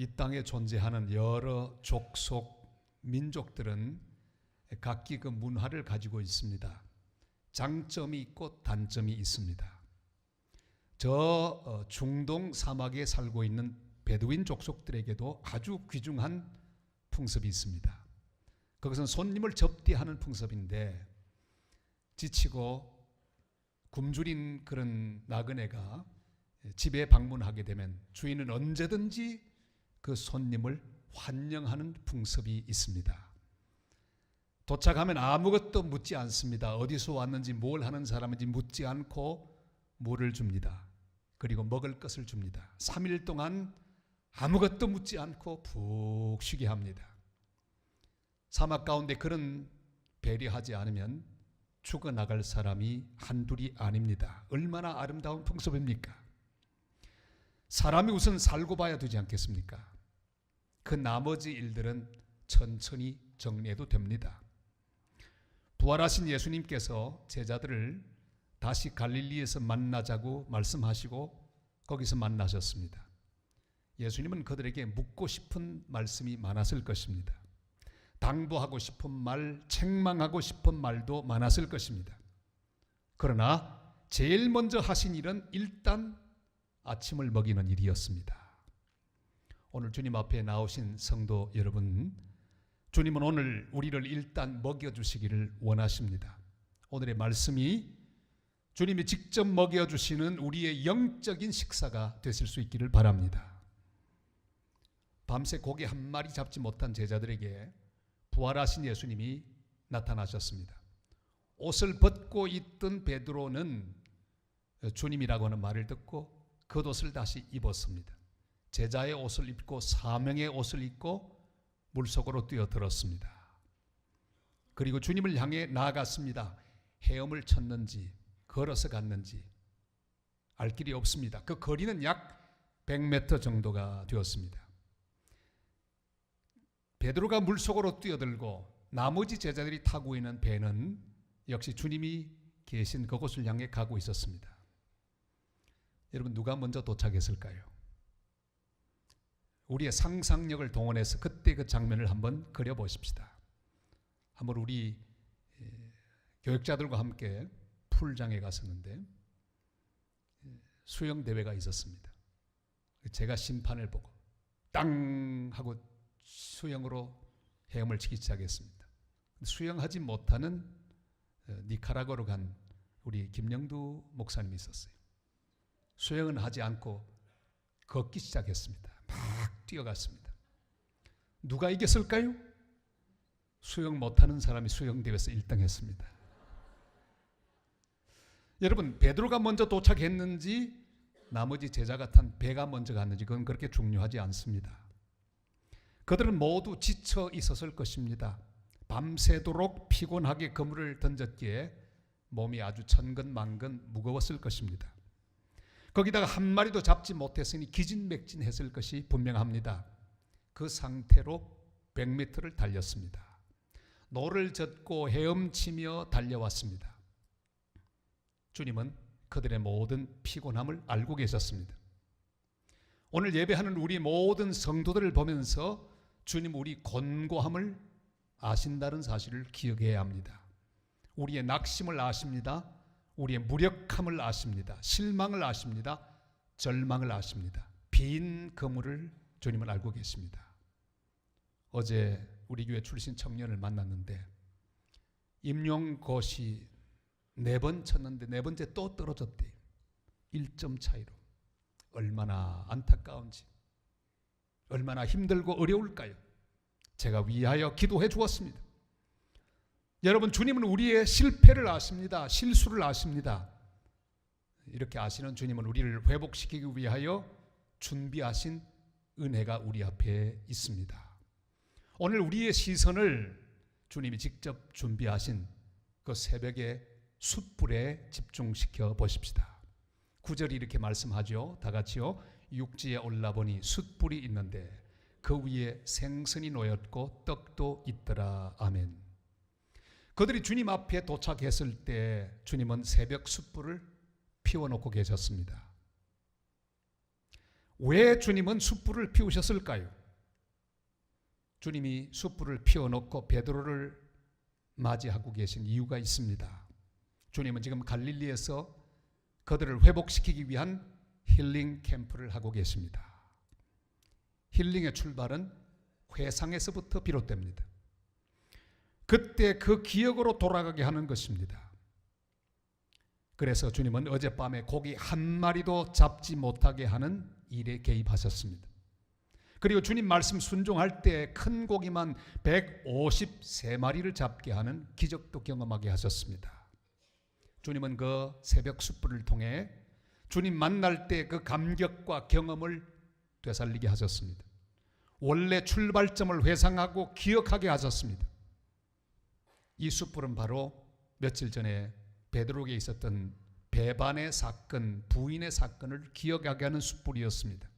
이 땅에 존재하는 여러 족속 민족들은 각기 그 문화를 가지고 있습니다. 장점이 있고 단점이 있습니다. 저 어, 중동 사막에 살고 있는 베두인 족속들에게도 아주 귀중한 풍습이 있습니다. 그것은 손님을 접대하는 풍습인데 지치고 굶주린 그런 나그네가 집에 방문하게 되면 주인은 언제든지 그 손님을 환영하는 풍습이 있습니다. 도착하면 아무것도 묻지 않습니다. 어디서 왔는지 뭘 하는 사람인지 묻지 않고 물을 줍니다. 그리고 먹을 것을 줍니다. 3일 동안 아무것도 묻지 않고 푹 쉬게 합니다. 사막 가운데 그런 배려하지 않으면 죽어나갈 사람이 한둘이 아닙니다. 얼마나 아름다운 풍습입니까? 사람이 우선 살고 봐야 되지 않겠습니까? 그 나머지 일들은 천천히 정리해도 됩니다. 부활하신 예수님께서 제자들을 다시 갈릴리에서 만나자고 말씀하시고 거기서 만나셨습니다. 예수님은 그들에게 묻고 싶은 말씀이 많았을 것입니다. 당부하고 싶은 말, 책망하고 싶은 말도 많았을 것입니다. 그러나 제일 먼저 하신 일은 일단 아침을 먹이는 일이었습니다. 오늘 주님 앞에 나오신 성도 여러분, 주님은 오늘 우리를 일단 먹여주시기를 원하십니다. 오늘의 말씀이 주님이 직접 먹여주시는 우리의 영적인 식사가 되실 수 있기를 바랍니다. 밤새 고기 한 마리 잡지 못한 제자들에게 부활하신 예수님이 나타나셨습니다. 옷을 벗고 있던 베드로는 주님이라고 하는 말을 듣고 겉옷을 다시 입었습니다. 제자의 옷을 입고 사명의 옷을 입고 물속으로 뛰어들었습니다. 그리고 주님을 향해 나아갔습니다. 헤엄을 쳤는지 걸어서 갔는지 알 길이 없습니다. 그 거리는 약 100m 정도가 되었습니다. 베드로가 물속으로 뛰어들고 나머지 제자들이 타고 있는 배는 역시 주님이 계신 그곳을 향해 가고 있었습니다. 여러분 누가 먼저 도착했을까요? 우리의 상상력을 동원해서 그때 그 장면을 한번 그려 보십시다. 한번 우리 교육자들과 함께 풀장에 갔었는데 수영 대회가 있었습니다. 제가 심판을 보고 땅 하고 수영으로 헤엄을 치기 시작했습니다. 수영하지 못하는 니카라과로 간 우리 김영두 목사님이 있었어요. 수영은 하지 않고 걷기 시작했습니다. 막 뛰어갔습니다. 누가 이겼을까요? 수영 못하는 사람이 수영대회에서 1등 했습니다. 여러분, 베드로가 먼저 도착했는지 나머지 제자가 탄 배가 먼저 갔는지 그건 그렇게 중요하지 않습니다. 그들은 모두 지쳐 있었을 것입니다. 밤새도록 피곤하게 그물을 던졌기에 몸이 아주 천근만근 무거웠을 것입니다. 거기다가 한 마리도 잡지 못했으니 기진맥진했을 것이 분명합니다. 그 상태로 100m를 달렸습니다. 노를 젓고 헤엄치며 달려왔습니다. 주님은 그들의 모든 피곤함을 알고 계셨습니다. 오늘 예배하는 우리 모든 성도들을 보면서 주님 우리 곤고함을 아신다는 사실을 기억해야 합니다. 우리의 낙심을 아십니다. 우리의 무력함을 아십니다. 실망을 아십니다. 절망을 아십니다. 빈 그물을 주님은 알고 계십니다. 어제 우리 교회 출신 청년을 만났는데 임용고시 네 번 쳤는데 네 번째 또 떨어졌대. 1점 차이로. 얼마나 안타까운지. 얼마나 힘들고 어려울까요? 제가 위하여 기도해 주었습니다. 여러분 주님은 우리의 실패를 아십니다. 실수를 아십니다. 이렇게 아시는 주님은 우리를 회복시키기 위하여 준비하신 은혜가 우리 앞에 있습니다. 오늘 우리의 시선을 주님이 직접 준비하신 그 새벽의 숯불에 집중시켜 보십시다. 구절이 이렇게 말씀하죠. 다 같이요. 육지에 올라보니 숯불이 있는데 그 위에 생선이 놓였고 떡도 있더라. 아멘. 그들이 주님 앞에 도착했을 때 주님은 새벽 숯불을 피워놓고 계셨습니다. 왜 주님은 숯불을 피우셨을까요? 주님이 숯불을 피워놓고 베드로를 맞이하고 계신 이유가 있습니다. 주님은 지금 갈릴리에서 그들을 회복시키기 위한 힐링 캠프를 하고 계십니다. 힐링의 출발은 회상에서부터 비롯됩니다. 그때 그 기억으로 돌아가게 하는 것입니다. 그래서 주님은 어젯밤에 고기 한 마리도 잡지 못하게 하는 일에 개입하셨습니다. 그리고 주님 말씀 순종할 때 큰 고기만 153마리를 잡게 하는 기적도 경험하게 하셨습니다. 주님은 그 새벽 숯불을 통해 주님 만날 때 그 감격과 경험을 되살리게 하셨습니다. 원래 출발점을 회상하고 기억하게 하셨습니다. 이 숯불은 바로 며칠 전에 베드로에게 있었던 배반의 사건, 부인의 사건을 기억하게 하는 숯불이었습니다.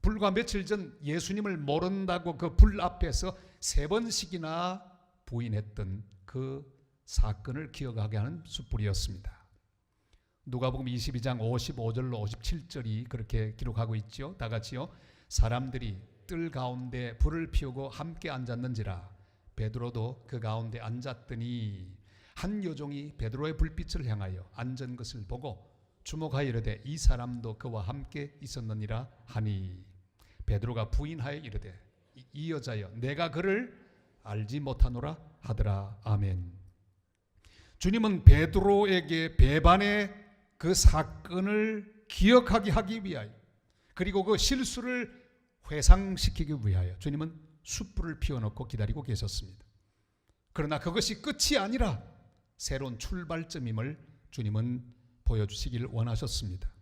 불과 며칠 전 예수님을 모른다고 그 불 앞에서 세 번씩이나 부인했던 그 사건을 기억하게 하는 숯불이었습니다. 누가복음 22장 55절로 57절이 그렇게 기록하고 있지요. 다 같이요. 사람들이 뜰 가운데 불을 피우고 함께 앉았는지라 베드로도 그 가운데 앉았더니 한 여종이 베드로의 불빛을 향하여 앉은 것을 보고 주목하여 이르되 이 사람도 그와 함께 있었느니라 하니 베드로가 부인하여 이르되 이- 이 여자여 내가 그를 알지 못하노라 하더라 아멘. 주님은 베드로에게 배반의 그 사건을 기억하게 하기 위하여 그리고 그 실수를 회상시키기 위하여 주님은 숯불을 피워놓고 기다리고 계셨습니다. 그러나 그것이 끝이 아니라 새로운 출발점임을 주님은 보여주시기를 원하셨습니다.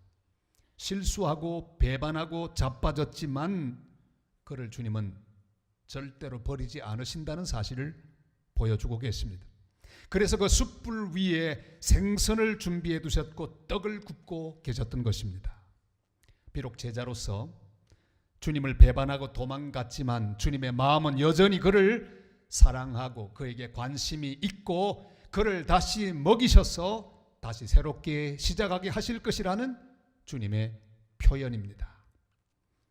실수하고 배반하고 자빠졌지만 그를 주님은 절대로 버리지 않으신다는 사실을 보여주고 계십니다. 그래서 그 숯불 위에 생선을 준비해 두셨고 떡을 굽고 계셨던 것입니다. 비록 제자로서 주님을 배반하고 도망갔지만 주님의 마음은 여전히 그를 사랑하고 그에게 관심이 있고 그를 다시 먹이셔서 다시 새롭게 시작하게 하실 것이라는 주님의 표현입니다.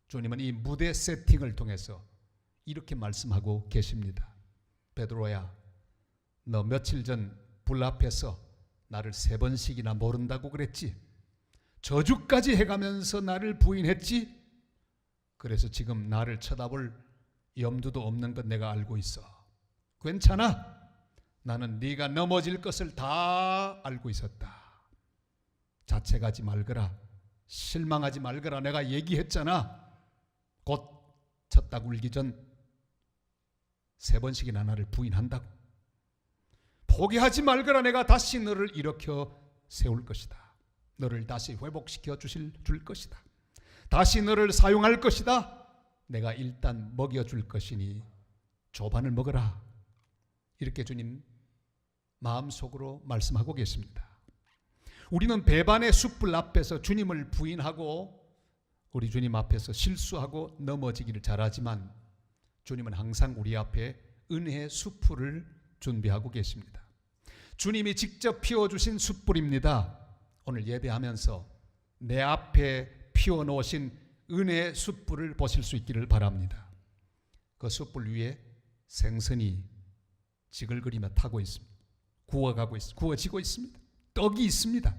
주님은 이 무대 세팅을 통해서 이렇게 말씀하고 계십니다. 베드로야, 너 며칠 전 불 앞에서 나를 세 번씩이나 모른다고 그랬지. 저주까지 해가면서 나를 부인했지. 그래서 지금 나를 쳐다볼 염두도 없는 것 내가 알고 있어. 괜찮아. 나는 네가 넘어질 것을 다 알고 있었다. 자책하지 말거라. 실망하지 말거라. 내가 얘기했잖아. 곧 쳤다고 울기 전 세 번씩이나 나를 부인한다고. 포기하지 말거라. 내가 다시 너를 일으켜 세울 것이다. 너를 다시 회복시켜 주실 줄 것이다. 다시 너를 사용할 것이다. 내가 일단 먹여 줄 것이니 조반을 먹어라. 이렇게 주님 마음속으로 말씀하고 계십니다. 우리는 배반의 숯불 앞에서 주님을 부인하고 우리 주님 앞에서 실수하고 넘어지기를 잘하지만 주님은 항상 우리 앞에 은혜의 숯불을 준비하고 계십니다. 주님이 직접 피워주신 숯불입니다. 오늘 예배하면서 내 앞에 피워 놓으신 은혜의 숯불을 보실 수 있기를 바랍니다. 그 숯불 위에 생선이 지글거리며 타고 있습니다. 구워가고 있, 구워지고 있습니다. 떡이 있습니다.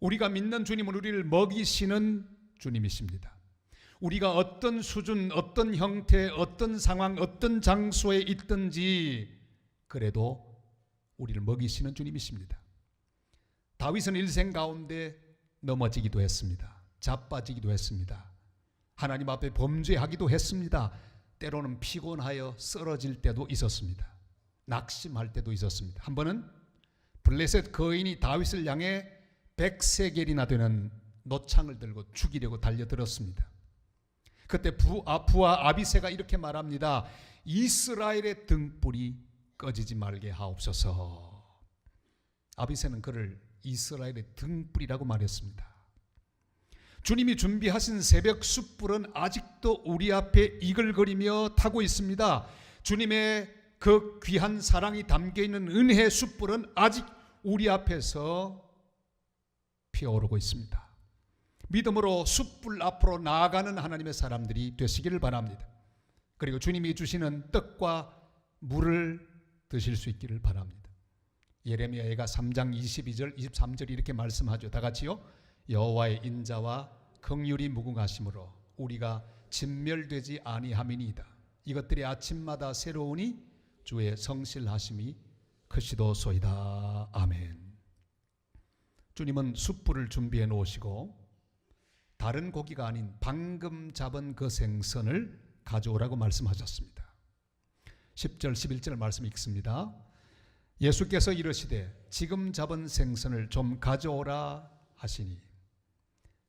우리가 믿는 주님은 우리를 먹이시는 주님이십니다. 우리가 어떤 수준, 어떤 형태, 어떤 상황, 어떤 장소에 있든지 그래도 우리를 먹이시는 주님이십니다. 다윗은 일생 가운데 넘어지기도 했습니다. 자빠지기도 했습니다. 하나님 앞에 범죄하기도 했습니다. 때로는 피곤하여 쓰러질 때도 있었습니다. 낙심할 때도 있었습니다. 한 번은 블레셋 거인이 다윗을 향해 백세겔이나 되는 노창을 들고 죽이려고 달려들었습니다. 그때 부, 아, 부하 아비세가 이렇게 말합니다. 이스라엘의 등불이 꺼지지 말게 하옵소서. 아비세는 그를 이스라엘의 등불이라고 말했습니다. 주님이 준비하신 새벽 숯불은 아직도 우리 앞에 이글거리며 타고 있습니다. 주님의 그 귀한 사랑이 담겨 있는 은혜의 숯불은 아직 우리 앞에서 피어오르고 있습니다. 믿음으로 숯불 앞으로 나아가는 하나님의 사람들이 되시기를 바랍니다. 그리고 주님이 주시는 떡과 물을 드실 수 있기를 바랍니다. 예레미야가 3장 22절 23절 이렇게 말씀하죠. 다 같이요. 여호와의 인자와 긍휼이 무궁하심으로 우리가 진멸되지 아니함이니이다. 이것들이 아침마다 새로우니 주의 성실하심이 크시도소이다. 아멘. 주님은 숯불을 준비해 놓으시고 다른 고기가 아닌 방금 잡은 그 생선을 가져오라고 말씀하셨습니다. 10절 11절 말씀 읽습니다. 예수께서 이르시되 지금 잡은 생선을 좀 가져오라 하시니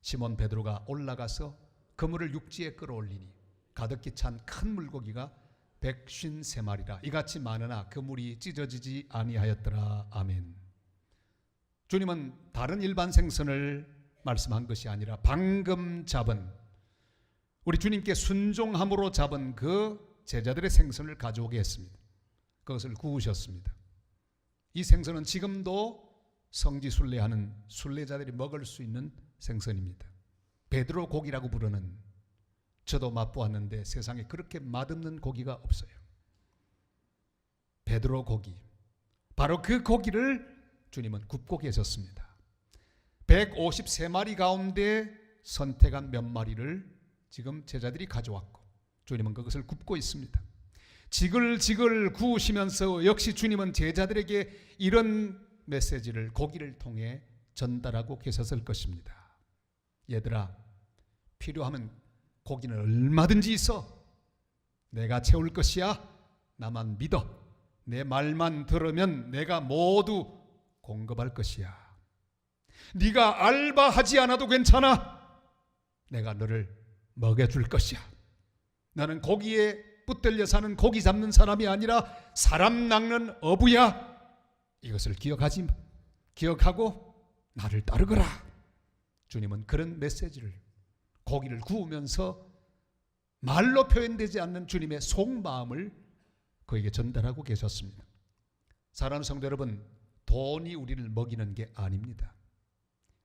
시몬 베드로가 올라가서 그물을 육지에 끌어올리니 가득히 찬 큰 물고기가 백쉰 세 마리라 이같이 많으나 그물이 찢어지지 아니하였더라 아멘. 주님은 다른 일반 생선을 말씀한 것이 아니라 방금 잡은 우리 주님께 순종함으로 잡은 그 제자들의 생선을 가져오게 했습니다. 그것을 구우셨습니다. 이 생선은 지금도 성지 순례하는 순례자들이 먹을 수 있는 생선입니다. 베드로 고기라고 부르는 저도 맛보았는데 세상에 그렇게 맛없는 고기가 없어요. 베드로 고기. 바로 그 고기를 주님은 굽고 계셨습니다. 153마리 가운데 선택한 몇 마리를 지금 제자들이 가져왔고 주님은 그것을 굽고 있습니다. 지글지글 구우시면서 역시 주님은 제자들에게 이런 메시지를 고기를 통해 전달하고 계셨을 것입니다. 얘들아, 필요하면 고기는 얼마든지 있어. 내가 채울 것이야. 나만 믿어. 내 말만 들으면 내가 모두 공급할 것이야. 네가 알바하지 않아도 괜찮아. 내가 너를 먹여줄 것이야. 나는 고기에 붙들려 사는 고기 잡는 사람이 아니라 사람 낚는 어부야. 이것을 기억하지 기억하고 나를 따르거라. 주님은 그런 메시지를 고기를 구우면서 말로 표현되지 않는 주님의 속마음을 그에게 전달하고 계셨습니다. 사랑하는 성도 여러분, 돈이 우리를 먹이는 게 아닙니다.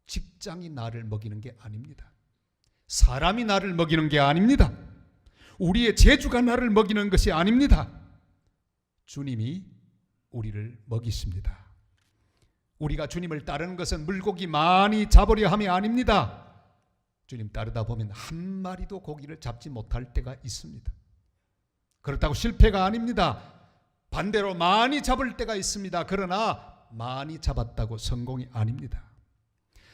직장이 나를 먹이는 게 아닙니다. 사람이 나를 먹이는 게 아닙니다. 우리의 재주가 나를 먹이는 것이 아닙니다. 주님이 우리를 먹이십니다. 우리가 주님을 따르는 것은 물고기 많이 잡으려 함이 아닙니다. 주님 따르다 보면 한 마리도 고기를 잡지 못할 때가 있습니다. 그렇다고 실패가 아닙니다. 반대로 많이 잡을 때가 있습니다. 그러나 많이 잡았다고 성공이 아닙니다.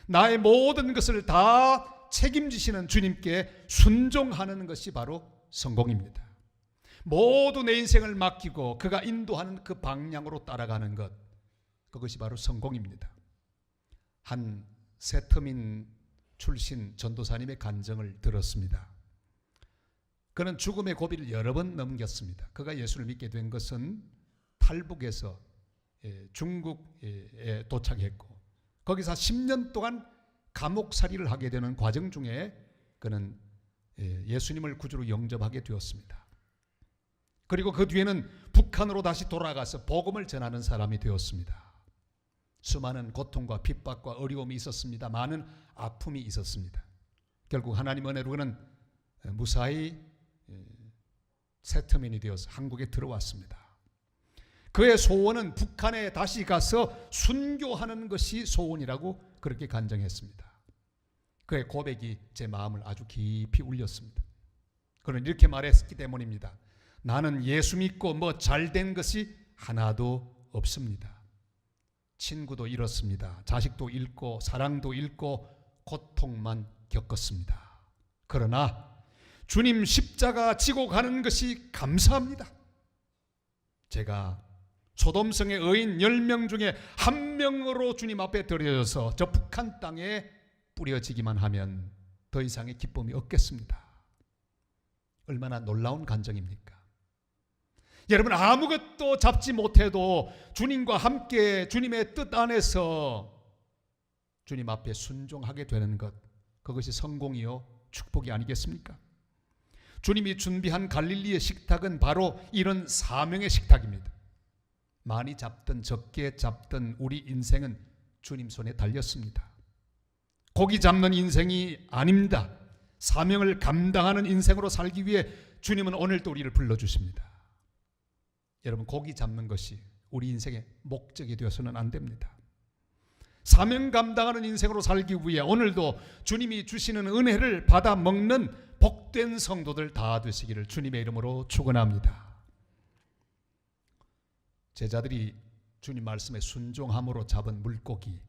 나의 모든 것을 다 책임지시는 주님께 순종하는 것이 바로 성공입니다. 모두 내 인생을 맡기고 그가 인도하는 그 방향으로 따라가는 것 그것이 바로 성공입니다. 한 세터민 출신 전도사님의 간증을 들었습니다. 그는 죽음의 고비를 여러 번 넘겼습니다. 그가 예수를 믿게 된 것은 탈북에서 예, 중국에 도착했고 거기서 10년 동안 감옥살이를 하게 되는 과정 중에 그는 예, 예수님을 구주로 영접하게 되었습니다. 그리고 그 뒤에는 북한으로 다시 돌아가서 복음을 전하는 사람이 되었습니다. 수많은 고통과 핍박과 어려움이 있었습니다. 많은 아픔이 있었습니다. 결국 하나님 은혜로 그는 무사히 세터민이 되어서 한국에 들어왔습니다. 그의 소원은 북한에 다시 가서 순교하는 것이 소원이라고 그렇게 간정했습니다. 그의 고백이 제 마음을 아주 깊이 울렸습니다. 그는 이렇게 말했기 때문입니다. 나는 예수 믿고 뭐 잘된 것이 하나도 없습니다. 친구도 잃었습니다. 자식도 잃고 사랑도 잃고 고통만 겪었습니다. 그러나 주님 십자가 지고 가는 것이 감사합니다. 제가 소돔성의 의인 10명 중에 한 명으로 주님 앞에 드려져서 저 북한 땅에 뿌려지기만 하면 더 이상의 기쁨이 없겠습니다. 얼마나 놀라운 간정입니까? 여러분 아무것도 잡지 못해도 주님과 함께 주님의 뜻 안에서 주님 앞에 순종하게 되는 것 그것이 성공이요 축복이 아니겠습니까? 주님이 준비한 갈릴리의 식탁은 바로 이런 사명의 식탁입니다. 많이 잡든 적게 잡든 우리 인생은 주님 손에 달렸습니다. 고기 잡는 인생이 아닙니다. 사명을 감당하는 인생으로 살기 위해 주님은 오늘도 우리를 불러주십니다. 여러분, 고기 잡는 것이 우리 인생의 목적이 되어서는 안 됩니다. 사명 감당하는 인생으로 살기 위해 오늘도 주님이 주시는 은혜를 받아 먹는 복된 성도들 다 되시기를 주님의 이름으로 축원합니다. 제자들이 주님 말씀에 순종함으로 잡은 물고기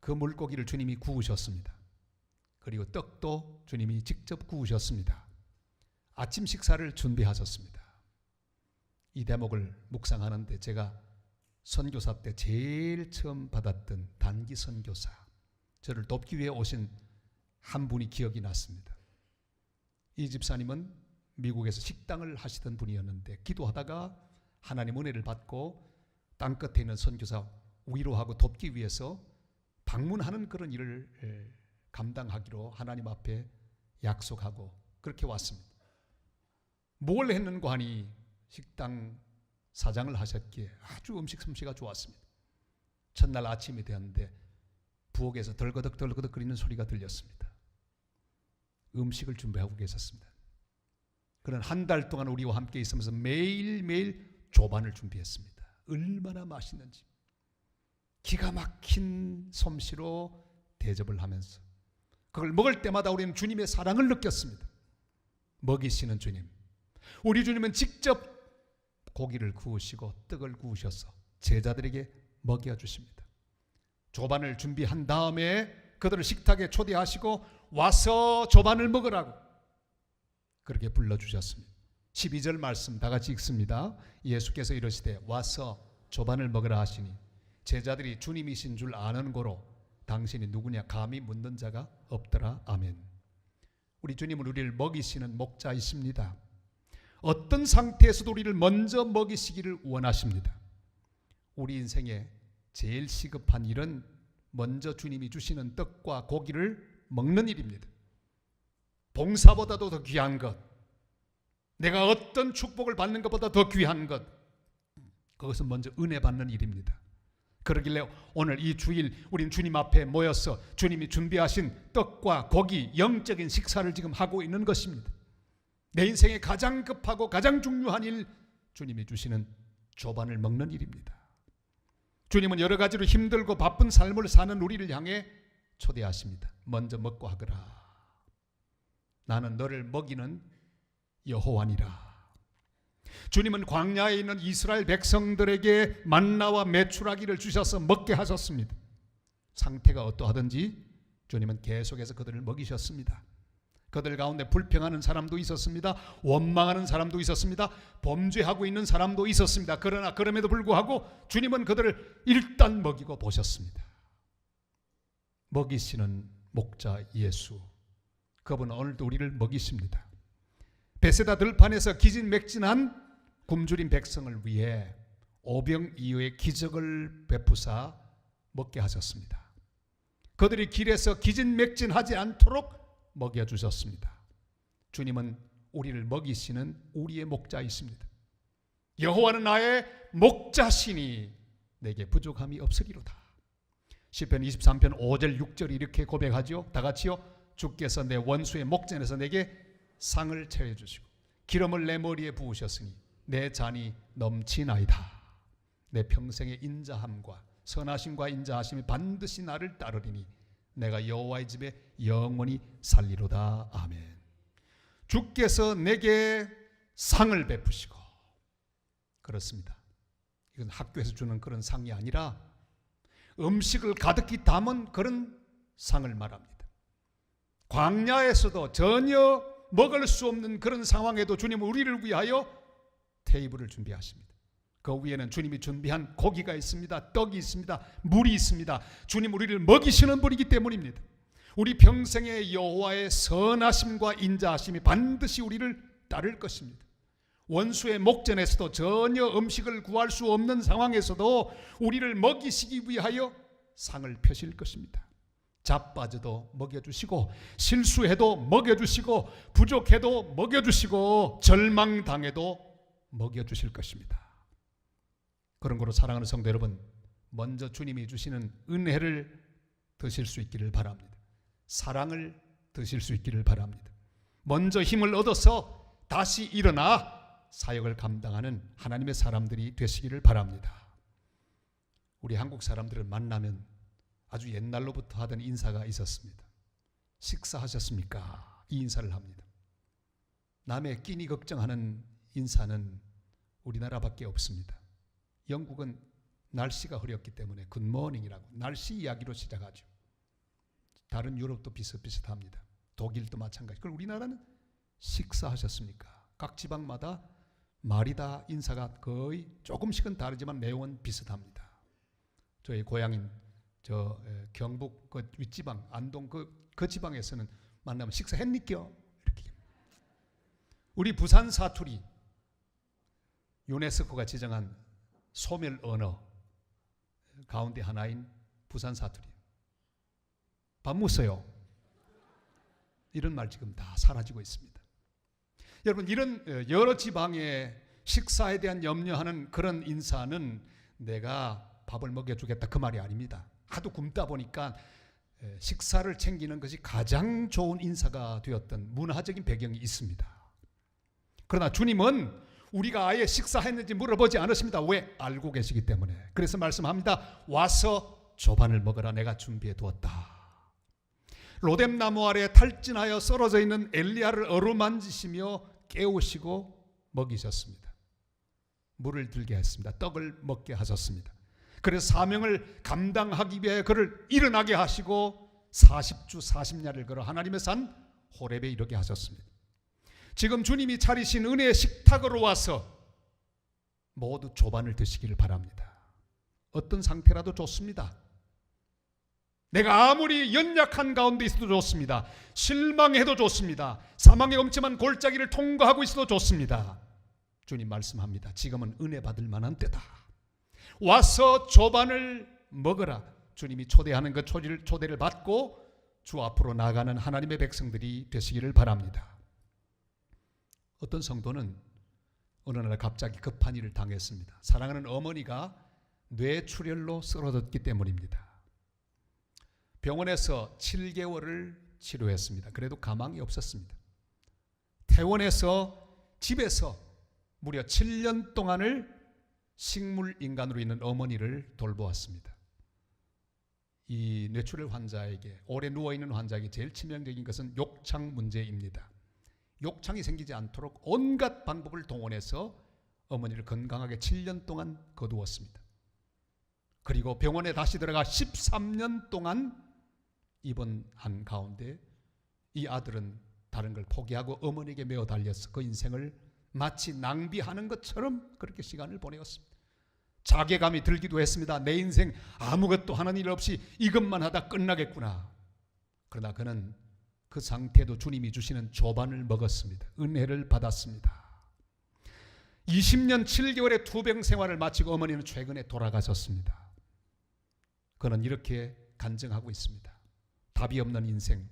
그 물고기를 주님이 구우셨습니다. 그리고 떡도 주님이 직접 구우셨습니다. 아침 식사를 준비하셨습니다. 이 대목을 묵상하는데 제가 선교사 때 제일 처음 받았던 단기 선교사 저를 돕기 위해 오신 한 분이 기억이 났습니다. 이 집사님은 미국에서 식당을 하시던 분이었는데 기도하다가 하나님 은혜를 받고 땅 끝에 있는 선교사 위로하고 돕기 위해서 방문하는 그런 일을 에, 감당하기로 하나님 앞에 약속하고 그렇게 왔습니다. 뭘 했는가 하니 식당 사장을 하셨기에 아주 음식 솜씨가 좋았습니다. 첫날 아침이 되었는데 부엌에서 덜거덕 덜거덕 거리는 소리가 들렸습니다. 음식을 준비하고 계셨습니다. 그는 한달 동안 우리와 함께 있으면서 매일매일 조반을 준비했습니다. 얼마나 맛있는지. 기가 막힌 솜씨로 대접을 하면서 그걸 먹을 때마다 우리는 주님의 사랑을 느꼈습니다. 먹이시는 주님. 우리 주님은 직접 고기를 구우시고 떡을 구우셔서 제자들에게 먹여 주십니다. 조반을 준비한 다음에 그들을 식탁에 초대하시고 와서 조반을 먹으라고 그렇게 불러 주셨습니다. 12절 말씀 다 같이 읽습니다. 예수께서 이르시되 와서 조반을 먹으라 하시니 제자들이 주님이신 줄 아는 고로 당신이 누구냐 감히 묻는 자가 없더라. 아멘. 우리 주님은 우리를 먹이시는 목자이십니다. 어떤 상태에서도 우리를 먼저 먹이시기를 원하십니다. 우리 인생에 제일 시급한 일은 먼저 주님이 주시는 떡과 고기를 먹는 일입니다. 봉사보다도 더 귀한 것, 내가 어떤 축복을 받는 것보다 더 귀한 것, 그것은 먼저 은혜 받는 일입니다. 그러길래 오늘 이 주일 우린 주님 앞에 모여서 주님이 준비하신 떡과 고기 영적인 식사를 지금 하고 있는 것입니다. 내 인생에 가장 급하고 가장 중요한 일 주님이 주시는 조반을 먹는 일입니다. 주님은 여러 가지로 힘들고 바쁜 삶을 사는 우리를 향해 초대하십니다. 먼저 먹고 하거라. 나는 너를 먹이는 여호와니라. 주님은 광야에 있는 이스라엘 백성들에게 만나와 메추라기를 주셔서 먹게 하셨습니다. 상태가 어떠하든지 주님은 계속해서 그들을 먹이셨습니다. 그들 가운데 불평하는 사람도 있었습니다. 원망하는 사람도 있었습니다. 범죄하고 있는 사람도 있었습니다. 그러나 그럼에도 불구하고 주님은 그들을 일단 먹이고 보셨습니다. 먹이시는 목자 예수. 그분은 오늘도 우리를 먹이십니다. 베세다 들판에서 기진맥진한 굶주린 백성을 위해 오병이어의 기적을 베푸사 먹게 하셨습니다. 그들이 길에서 기진맥진하지 않도록 먹여 주셨습니다. 주님은 우리를 먹이시는 우리의 목자이십니다. 여호와는 나의 목자시니 내게 부족함이 없으리로다. 시편 23편 5절 6절 이렇게 고백하죠. 다 같이요. 주께서 내 원수의 목전에서 내게 상을 차려 주시고 기름을 내 머리에 부으셨으니 내 잔이 넘치나이다. 내 평생의 인자함과 선하심과 인자하심이 반드시 나를 따르리니 내가 여호와의 집에 영원히 살리로다. 아멘. 주께서 내게 상을 베푸시고 그렇습니다. 이건 학교에서 주는 그런 상이 아니라 음식을 가득히 담은 그런 상을 말합니다. 광야에서도 전혀 먹을 수 없는 그런 상황에도 주님은 우리를 위하여 테이블을 준비하십니다. 그 위에는 주님이 준비한 고기가 있습니다. 떡이 있습니다. 물이 있습니다. 주님 우리를 먹이시는 분이기 때문입니다. 우리 평생의 여호와의 선하심과 인자하심이 반드시 우리를 따를 것입니다. 원수의 목전에서도 전혀 음식을 구할 수 없는 상황에서도 우리를 먹이시기 위하여 상을 펴실 것입니다. 자빠져도 먹여주시고 실수해도 먹여주시고 부족해도 먹여주시고 절망당해도 먹여주실 것입니다. 그런 거로 사랑하는 성도 여러분, 먼저 주님이 주시는 은혜를 드실 수 있기를 바랍니다. 사랑을 드실 수 있기를 바랍니다. 먼저 힘을 얻어서 다시 일어나 사역을 감당하는 하나님의 사람들이 되시기를 바랍니다. 우리 한국 사람들을 만나면 아주 옛날로부터 하던 인사가 있었습니다. 식사하셨습니까? 이 인사를 합니다. 남의 끼니 걱정하는 인사는 우리나라밖에 없습니다. 영국은 날씨가 흐렸기 때문에 굿모닝이라고 날씨 이야기로 시작하죠. 다른 유럽도 비슷비슷합니다. 독일도 마찬가지. 그리고 우리나라는 식사하셨습니까? 각 지방마다 말이 다 인사가 거의 조금씩은 다르지만 내용은 비슷합니다. 저희 고향인 저 에, 경북 그 윗지방 안동 그, 그 지방에서는 만나면 식사했니껴 이렇게 우리 부산 사투리 유네스코가 지정한 소멸 언어 가운데 하나인 부산 사투리. 밥 먹었어요. 이런 말 지금 다 사라지고 있습니다. 여러분 이런 어, 여러 지방의 식사에 대한 염려하는 그런 인사는 내가 밥을 먹여주겠다 그 말이 아닙니다. 하도 굶다 보니까 에, 식사를 챙기는 것이 가장 좋은 인사가 되었던 문화적인 배경이 있습니다. 그러나 주님은 우리가 아예 식사했는지 물어보지 않으십니다. 왜? 알고 계시기 때문에. 그래서 말씀합니다. 와서 조반을 먹으라 내가 준비해 두었다. 로뎀나무 아래 탈진하여 썰어져 있는 엘리야를 어루만지시며 깨우시고 먹이셨습니다. 물을 들게 했습니다. 떡을 먹게 하셨습니다. 그래서 사명을 감당하기 위해 그를 일어나게 하시고 40주 40야를 걸어 하나님의 산 호렙에 이르게 하셨습니다. 지금 주님이 차리신 은혜의 식탁으로 와서 모두 조반을 드시기를 바랍니다. 어떤 상태라도 좋습니다. 내가 아무리 연약한 가운데 있어도 좋습니다. 실망해도 좋습니다. 사망의 엄침한 골짜기를 통과하고 있어도 좋습니다. 주님 말씀합니다. 지금은 은혜 받을 만한 때다. 와서 조반을 먹어라. 주님이 초대하는 그 초대를, 받고 주 앞으로 나가는 하나님의 백성들이 되시기를 바랍니다. 어떤 성도는 어느 날 갑자기 급한 일을 당했습니다. 사랑하는 어머니가 뇌출혈로 쓰러졌기 때문입니다. 병원에서 7개월을 치료했습니다. 그래도 가망이 없었습니다. 퇴원해서 집에서 무려 7년 동안을 식물 인간으로 있는 어머니를 돌보았습니다. 이 뇌출혈 환자에게 오래 누워 있는 환자에게 제일 치명적인 것은 욕창 문제입니다. 욕창이 생기지 않도록 온갖 방법을 동원해서 어머니를 건강하게 7년 동안 거두었습니다. 그리고 병원에 다시 들어가 13년 동안 입원한 가운데 이 아들은 다른 걸 포기하고 어머니에게 매어 달려서 그 인생을 마치 낭비하는 것처럼 그렇게 시간을 보내었습니다. 자괴감이 들기도 했습니다. 내 인생 아무것도 하는 일 없이 이것만 하다 끝나겠구나. 그러나 그는 그 상태도 주님이 주시는 조반을 먹었습니다. 은혜를 받았습니다. 20년 7개월의 투병 생활을 마치고 어머니는 최근에 돌아가셨습니다. 그는 이렇게 간증하고 있습니다. 답이 없는 인생.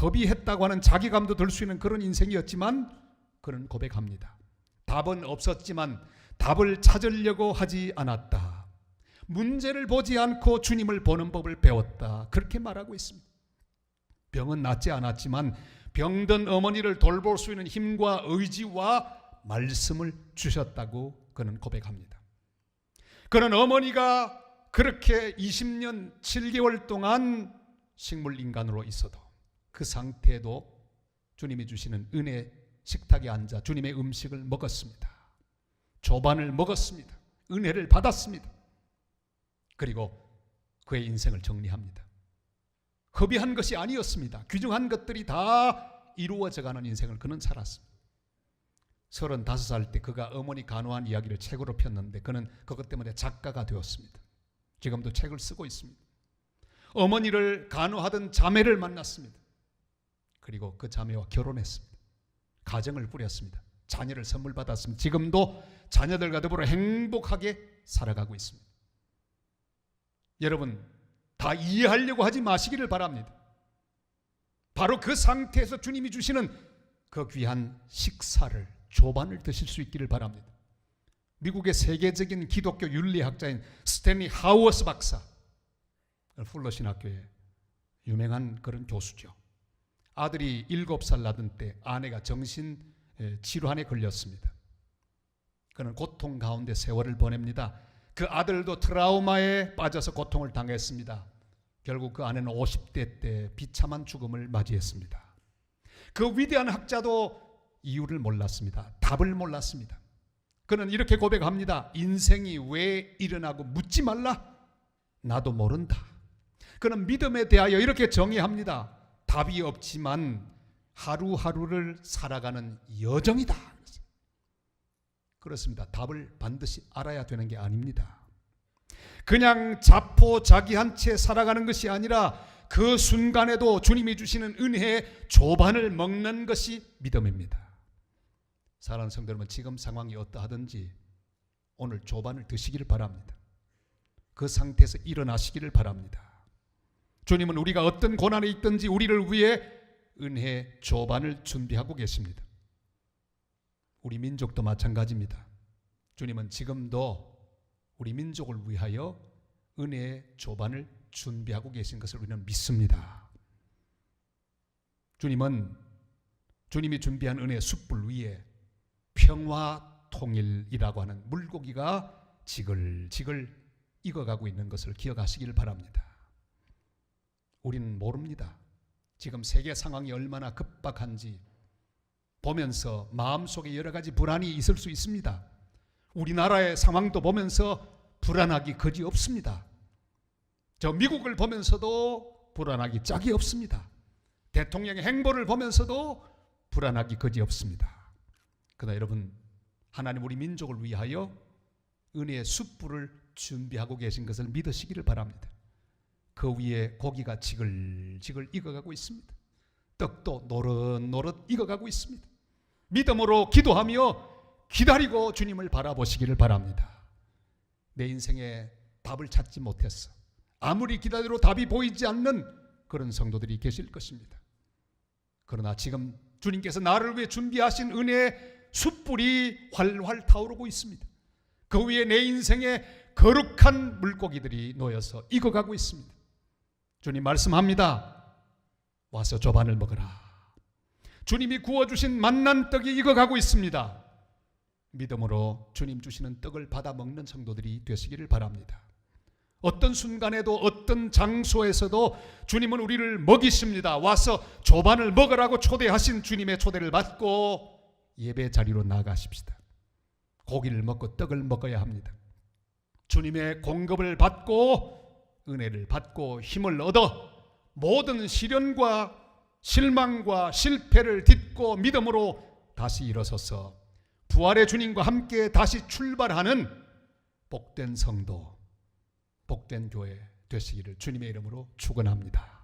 허비했다고 하는 자기감도 들 수 있는 그런 인생이었지만 그는 고백합니다. 답은 없었지만 답을 찾으려고 하지 않았다. 문제를 보지 않고 주님을 보는 법을 배웠다. 그렇게 말하고 있습니다. 병은 낫지 않았지만 병든 어머니를 돌볼 수 있는 힘과 의지와 말씀을 주셨다고 그는 고백합니다. 그는 어머니가 그렇게 20년 7개월 동안 식물 인간으로 있어도 그 상태도 주님이 주시는 은혜 식탁에 앉아 주님의 음식을 먹었습니다. 조반을 먹었습니다. 은혜를 받았습니다. 그리고 그의 인생을 정리합니다. 허비한 것이 아니었습니다. 귀중한 것들이 다 이루어져 가는 인생을 그는 살았습니다. 35살 때 그가 어머니 간호한 이야기를 책으로 폈는데 그는 그것 때문에 작가가 되었습니다. 지금도 책을 쓰고 있습니다. 어머니를 간호하던 자매를 만났습니다. 그리고 그 자매와 결혼했습니다. 가정을 꾸렸습니다. 자녀를 선물 받았습니다. 지금도 자녀들과 더불어 행복하게 살아가고 있습니다. 여러분, 다 이해하려고 하지 마시기를 바랍니다. 바로 그 상태에서 주님이 주시는 그 귀한 식사를 조반을 드실 수 있기를 바랍니다. 미국의 세계적인 기독교 윤리학자인 스탠리 하우어스 박사 풀러 신학교에 유명한 그런 교수죠. 아들이 일곱 살 나던 때 아내가 정신 에, 질환에 걸렸습니다. 그는 고통 가운데 세월을 보냅니다. 그 아들도 트라우마에 빠져서 고통을 당했습니다. 결국 그 아내는 50대 때 비참한 죽음을 맞이했습니다. 그 위대한 학자도 이유를 몰랐습니다. 답을 몰랐습니다. 그는 이렇게 고백합니다. 인생이 왜 일어나고 묻지 말라. 나도 모른다. 그는 믿음에 대하여 이렇게 정의합니다. 답이 없지만 하루하루를 살아가는 여정이다. 그렇습니다. 답을 반드시 알아야 되는 게 아닙니다. 그냥 자포자기한 채 살아가는 것이 아니라 그 순간에도 주님이 주시는 은혜의 조반을 먹는 것이 믿음입니다. 사랑하는 성도 여러분, 지금 상황이 어떠하든지 오늘 조반을 드시기를 바랍니다. 그 상태에서 일어나시기를 바랍니다. 주님은 우리가 어떤 고난에 있든지 우리를 위해 은혜 조반을 준비하고 계십니다. 우리 민족도 마찬가지입니다. 주님은 지금도 우리 민족을 위하여 은혜의 조반을 준비하고 계신 것을 우리는 믿습니다. 주님은 주님이 준비한 은혜의 숯불 위에 평화 통일이라고 하는 물고기가 지글지글 익어가고 있는 것을 기억하시기를 바랍니다. 우리는 모릅니다. 지금 세계 상황이 얼마나 급박한지 보면서 마음속에 여러 가지 불안이 있을 수 있습니다. 우리나라의 상황도 보면서 불안하기 거지 없습니다. 저 미국을 보면서도 불안하기 짝이 없습니다. 대통령의 행보를 보면서도 불안하기 거지 없습니다. 그러나 여러분 하나님 우리 민족을 위하여 은혜의 숯불을 준비하고 계신 것을 믿으시기를 바랍니다. 그 위에 고기가 지글지글 익어가고 있습니다. 떡도 노릇노릇 익어가고 있습니다. 믿음으로 기도하며 기다리고 주님을 바라보시기를 바랍니다. 내 인생에 답을 찾지 못했어. 아무리 기다려도 답이 보이지 않는 그런 성도들이 계실 것입니다. 그러나 지금 주님께서 나를 위해 준비하신 은혜의 숯불이 활활 타오르고 있습니다. 그 위에 내 인생에 거룩한 물고기들이 놓여서 익어가고 있습니다. 주님 말씀합니다. 와서 조반을 먹어라. 주님이 구워주신 만난 떡이 익어가고 있습니다. 믿음으로 주님 주시는 떡을 받아 먹는 성도들이 되시기를 바랍니다. 어떤 순간에도 어떤 장소에서도 주님은 우리를 먹이십니다. 와서 조반을 먹으라고 초대하신 주님의 초대를 받고 예배 자리로 나가십시다. 고기를 먹고 떡을 먹어야 합니다. 주님의 공급을 받고 은혜를 받고 힘을 얻어 모든 시련과 실망과 실패를 딛고 믿음으로 다시 일어서서 부활의 주님과 함께 다시 출발하는 복된 성도, 복된 교회 되시기를 주님의 이름으로 축원합니다.